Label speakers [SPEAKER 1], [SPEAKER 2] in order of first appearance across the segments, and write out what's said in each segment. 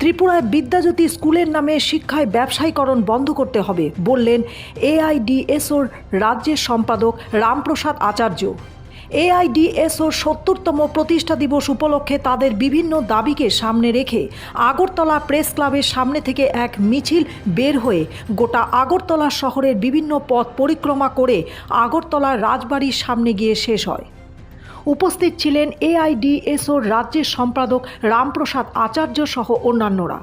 [SPEAKER 1] ত্রিপুরায় বিদ্যাজ্যোতি স্কুলের নামে শিক্ষায় ব্যবসায়ীকরণ বন্ধ করতে হবে বললেন এআইডিএসওর রাজ্যের সম্পাদক রামপ্রসাদ আচার্য। এআইডিএসওর সত্তরতম প্রতিষ্ঠা দিবস উপলক্ষে তাদের বিভিন্ন দাবিকে সামনে রেখে আগরতলা প্রেস ক্লাবের সামনে থেকে এক মিছিল বের হয়ে গোটা আগরতলা শহরের বিভিন্ন পথ পরিক্রমা করে আগরতলার রাজবাড়ির সামনে গিয়ে শেষ হয়। উপস্থিত ছিলেন এআইডিএসওর রাজ্যের সম্পাদক রামপ্রসাদ আচার্য সহ অন্যান্যরা।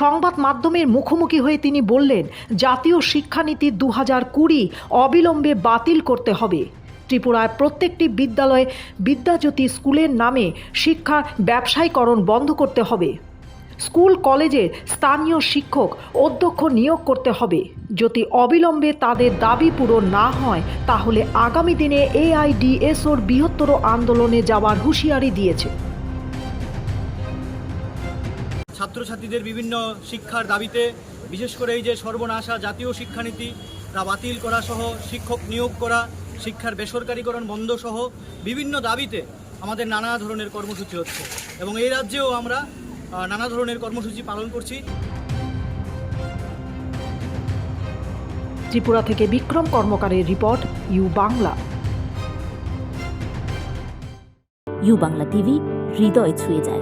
[SPEAKER 1] সংবাদ মাধ্যমের মুখোমুখি হয়ে তিনি বললেন, জাতীয় শিক্ষানীতি দু হাজার কুড়ি অবিলম্বে বাতিল করতে হবে। ত্রিপুরায় প্রত্যেকটি বিদ্যালয়ে বিদ্যাজ্যোতি স্কুলের নামে শিক্ষার ব্যবসায়ীকরণ বন্ধ করতে হবে। স্কুল কলেজে স্থানীয় শিক্ষক অধ্যক্ষ নিয়োগ করতে হবে। যদি অবিলম্বে তাদের দাবি পূরণ না হয়, তাহলে আগামী দিনে এআইডিএসওর বৃহত্তর আন্দোলনে যাওয়ার হুঁশিয়ারি দিয়েছে।
[SPEAKER 2] ছাত্রছাত্রীদের বিভিন্ন শিক্ষার দাবিতে, বিশেষ করে এই যে সর্বনাশা জাতীয় শিক্ষানীতি, তা বাতিল করা সহ, শিক্ষক নিয়োগ করা, শিক্ষার বেসরকারীকরণ বন্ধ সহ বিভিন্ন দাবিতে আমাদের নানা ধরনের কর্মসূচি হচ্ছে। এবং এই রাজ্যেও আমরা নানা ধরনের কর্মসূচি পালন করছি।
[SPEAKER 1] ত্রিপুরা থেকে Bikram কর্মকারের report U Bangla.
[SPEAKER 3] U Bangla TV হৃদয় ছুঁয়ে যায়।